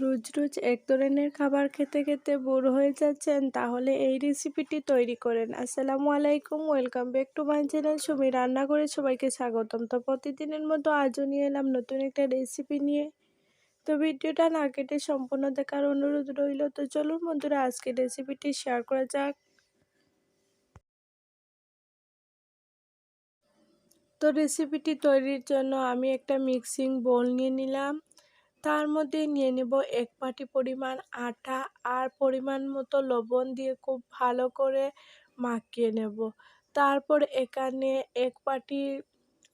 রোজ রোজ এক ধরনের খাবার খেতে খেতে বোর হয়ে যাচ্ছেন, তাহলে এই রেসিপিটি তৈরি করেন। আসসালামু আলাইকুম welcome back to my channel Sumi রান্না করে সবাইকে স্বাগতম। তো প্রতিদিনের মতো আজও নিয়ে এলাম নতুন একটা রেসিপি নিয়ে। তো ভিডিওটা না কেটে সম্পূর্ণ দেখার অনুরোধ রইল। তো চলুন বন্ধুরা আজকে রেসিপিটি শেয়ার করা যাক। তো রেসিপিটি তৈরির জন্য আমি একটা মিক্সিং বোল নিয়ে নিলাম। তার মধ্যে নিয়ে নেব এক পাটি পরিমাণ আটা আর পরিমাণ মতো লবণ দিয়ে খুব ভালো করে মাখিয়ে নেব। তারপর এখানে এক পাটি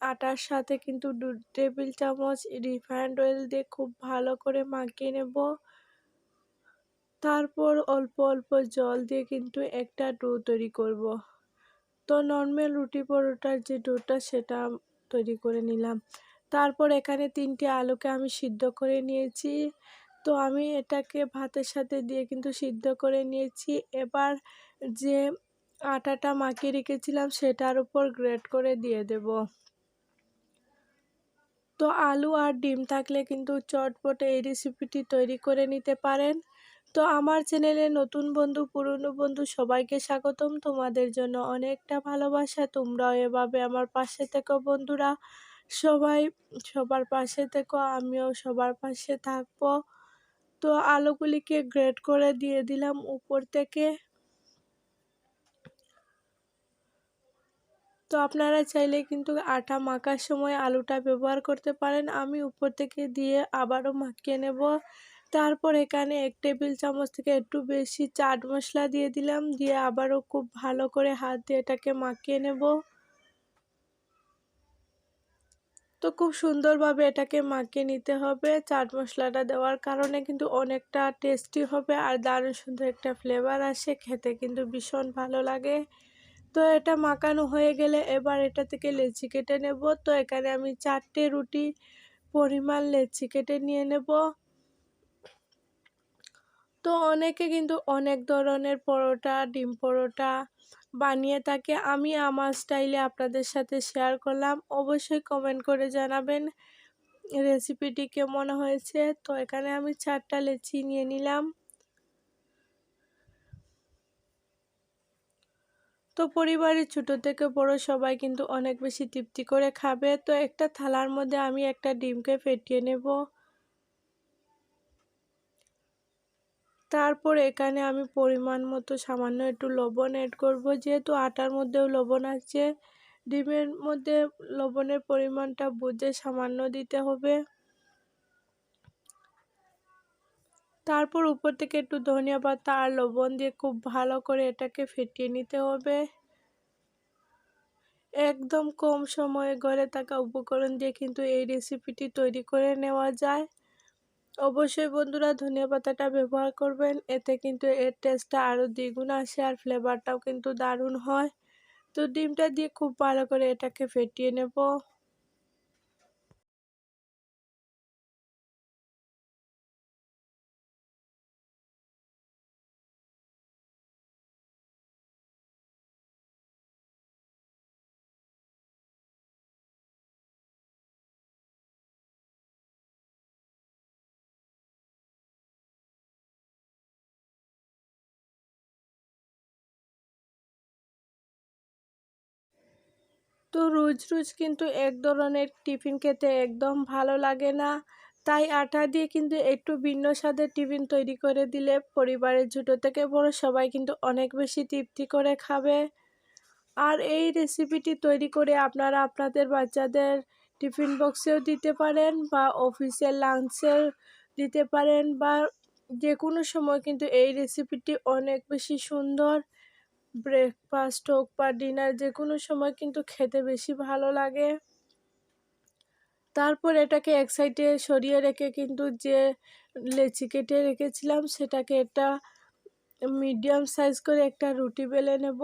আটার সাথে কিন্তু দু টেবিল চামচ রিফাইন্ড অয়েল দিয়ে খুব ভালো করে মাখিয়ে নেব। তারপর অল্প অল্প জল দিয়ে কিন্তু একটা ডো তৈরি করব। তো নর্মাল রুটি পরোটার যে ডোটা সেটা তৈরি করে নিলাম। তারপর এখানে তিনটি আলুকে আমি সিদ্ধ করে নিয়েছি। তো আমি এটাকে ভাতের সাথে দিয়ে কিন্তু সিদ্ধ করে নিয়েছি। এবার যে আটাটা মাখিয়ে রেখেছিলাম সেটার উপর গ্রেট করে দিয়ে দেব। তো আলু আর ডিম থাকলে কিন্তু চটপট এই রেসিপিটি তৈরি করে নিতে পারেন। তো আমার চ্যানেলে নতুন বন্ধু, পুরনো বন্ধু সবাইকে স্বাগতম। তোমাদের জন্য অনেকটা ভালোবাসা। তোমরাও এভাবে আমার পাশে থেকো বন্ধুরা। সবাই, সবার পাশে থেকো, আমিও সবার পাশে থাকব। তো আলুগুলিকে গ্রেড করে দিয়ে দিলাম উপর থেকে। তো আপনারা চাইলে কিন্তু আটা মাখার সময় আলুটা ব্যবহার করতে পারেন। আমি উপর থেকে দিয়ে আবারও মাখিয়ে নেব। তারপর এখানে এক টেবিল চামচ থেকে একটু বেশি চাট মশলা দিয়ে দিলাম। দিয়ে আবারও খুব ভালো করে হাত দিয়ে এটাকে মাখিয়ে নেব। তো খুব সুন্দরভাবে এটাকে মাখিয়ে নিতে হবে। চাট মশলাটা দেওয়ার কারণে কিন্তু অনেকটা টেস্টি হবে আর দারুণ সুন্দর একটা ফ্লেভার আসে। খেতে কিন্তু ভীষণ ভালো লাগে। তো এটা মাখানো হয়ে গেলে এবার এটা থেকে লেচি কেটে নেব। তো এখানে আমি চারটে রুটি পরিমাণ লেচি কেটে নিয়ে নেব। তো অনেকে কিন্তু অনেক ধরনের পরোটা, ডিম পরোটা বানিয়ে থাকে। আমি আমার স্টাইলে আপনাদের সাথে শেয়ার করলাম। অবশ্যই কমেন্ট করে জানাবেন রেসিপিটি কেমন হয়েছে। তো এখানে আমি চারটা লেচি নিয়ে নিলাম। তো পরিবারের ছোট থেকে বড় সবাই কিন্তু অনেক বেশি তৃপ্তি করে খাবে। তো একটা থালার মধ্যে আমি একটা ডিমকে ফেটিয়ে নেব। তারপর এখানে আমি পরিমাণ মতো সামান্য একটু লবণ অ্যাড করব। যেহেতু আটার মধ্যেও লবণ আছে, ডিমের মধ্যে লবণের পরিমাণটা বুঝে সামান্য দিতে হবে। তারপর উপর থেকে একটু ধনিয়া পাতা আর লবণ দিয়ে খুব ভালো করে এটাকে ফেটিয়ে নিতে হবে। একদম কম সময়ে ঘরে থাকা উপকরণ দিয়ে কিন্তু এই রেসিপিটি তৈরি করে নেওয়া যায়। অবশ্যই বন্ধুরা ধনিয়া পাতাটা ব্যবহার করবেন। এতে কিন্তু এর টেস্টটা আরও দ্বিগুণ আসে আর ফ্লেভারটাও কিন্তু দারুণ হয়। তো ডিমটা দিয়ে খুব ভালো করে এটাকে ফেটিয়ে নেব। তো রোজ রোজ কিন্তু এক ধরনের টিফিন খেতে একদম ভালো লাগে না। তাই আটা দিয়ে কিন্তু একটু ভিন্ন স্বাদের টিফিন তৈরি করে দিলে পরিবারের ছোটো থেকে বড় সবাই কিন্তু অনেক বেশি তৃপ্তি করে খাবে। আর এই রেসিপিটি তৈরি করে আপনারা আপনাদের বাচ্চাদের টিফিন বক্সেও দিতে পারেন বা অফিসের লাঞ্চেও দিতে পারেন বা যে কোনো সময় কিন্তু এই রেসিপিটি অনেক বেশি সুন্দর। ব্রেকফাস্ট হোক বা ডিনার যে কোনো সময় কিন্তু খেতে বেশি ভালো লাগে। তারপর এটাকে এক সাইডে সরিয়ে রেখে কিন্তু যে লেচি কেটে রেখেছিলাম সেটাকে একটা মিডিয়াম সাইজ করে একটা রুটি বেলে নেব।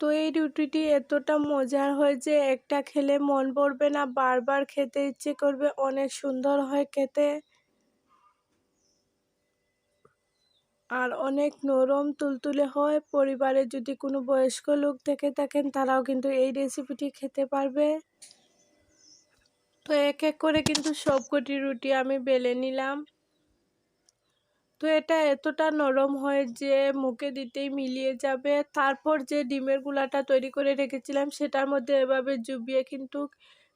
তো এই রুটিটি এতটা মজার হয় যে একটা খেলে মন পড়বে না, বারবার খেতে ইচ্ছে করবে, অনেক সুন্দর হয় খেতে। আর অনেক নরম তুলতুলে হয়। পরিবারে যদি কোনো বয়স্ক লোক থেকে থাকেন, তারাও কিন্তু এই রেসিপিটি খেতে পারবে। তো এক এক করে কিন্তু সবকটি রুটি আমি বেলে নিলাম। তো এটা এতটা নরম হয় যে মুখে দিতেই মিলিয়ে যাবে। তারপর যে ডিমের গুলাটা তৈরি করে রেখেছিলাম, সেটার মধ্যে এভাবে জুবিয়ে কিন্তু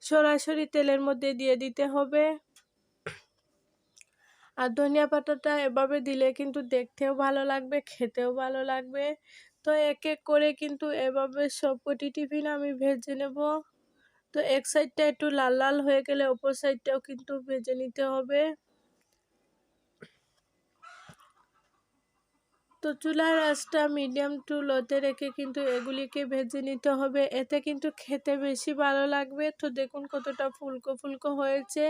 সরাসরি তেলের মধ্যে দিয়ে দিতে হবে। আর ধনিয়া পাতাটা এভাবে দিলে কিন্তু দেখতেও ভালো লাগবে, খেতেও ভালো লাগবে। তো এক এক করে কিন্তু এভাবে সবকটি টিফিন আমি ভেজে নেব। তো এক সাইডটা একটু লাল লাল হয়ে গেলে অপর সাইডটাও কিন্তু ভেজে নিতে হবে। তো চুলার আঁচটা মিডিয়াম টু লোতে রেখে কিন্তু এগুলিকে ভেজে নিতে হবে। এতে কিন্তু খেতে বেশি ভালো লাগবে। তো দেখুন কতটা ফুলকো ফুলকো হয়েছে।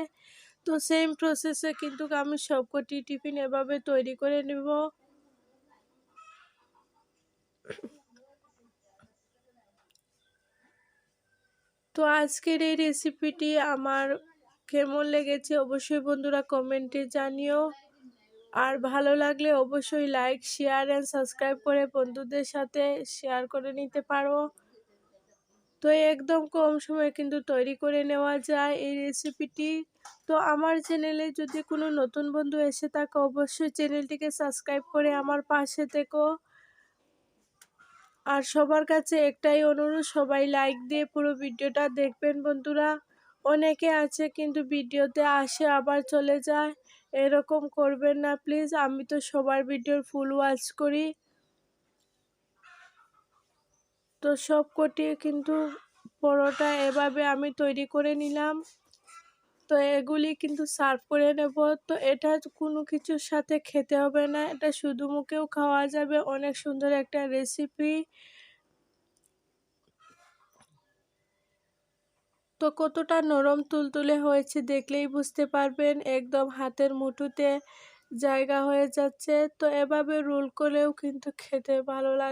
তো সেম প্রসেসে কিন্তু আমি সবকটি টিফিন এভাবে তৈরি করে নেব। তো আজকের এই রেসিপিটি আমার কেমন লেগেছে অবশ্যই বন্ধুরা কমেন্টে জানিও। আর ভালো লাগলে অবশ্যই লাইক শেয়ার অ্যান্ড সাবস্ক্রাইব করে বন্ধুদের সাথে শেয়ার করে নিতে পারো। তো একদম কম সময়ে কিন্তু তৈরি করে নেওয়া যায় এই রেসিপিটি তো আমার চ্যানেলে যদি কোনো নতুন বন্ধু এসে থাকে, অবশ্যই চ্যানেলটিকে সাবস্ক্রাইব করে আমার পাশে থেকো। আর সবার কাছে একটাই অনুরোধ, সবাই লাইক দিয়ে পুরো ভিডিওটা দেখবেন বন্ধুরা। অনেকে আছে কিন্তু ভিডিওতে আসে, আবার চলে যায়। এরকম করবেন না প্লিজ আমি তো সবার ভিডিওর ফুল ওয়াচ করি। তো সব কটি কিন্তু পরোটা এভাবে আমি তৈরি করে নিলাম। তো এগুলি কিন্তু সার্ভ করে নেব। তো এটা কোনো কিছুর সাথে খেতে হবে না, এটা শুধু মুখেও খাওয়া যাবে। অনেক সুন্দর একটা রেসিপি তো কতটা নরম তুলতুলে হয়েছে দেখলেই বুঝতে পারবেন, একদম হাতের মুঠোতে জায়গা হয়ে যাচ্ছে। তো এভাবে রোল করেও কিন্তু খেতে ভালো লাগে।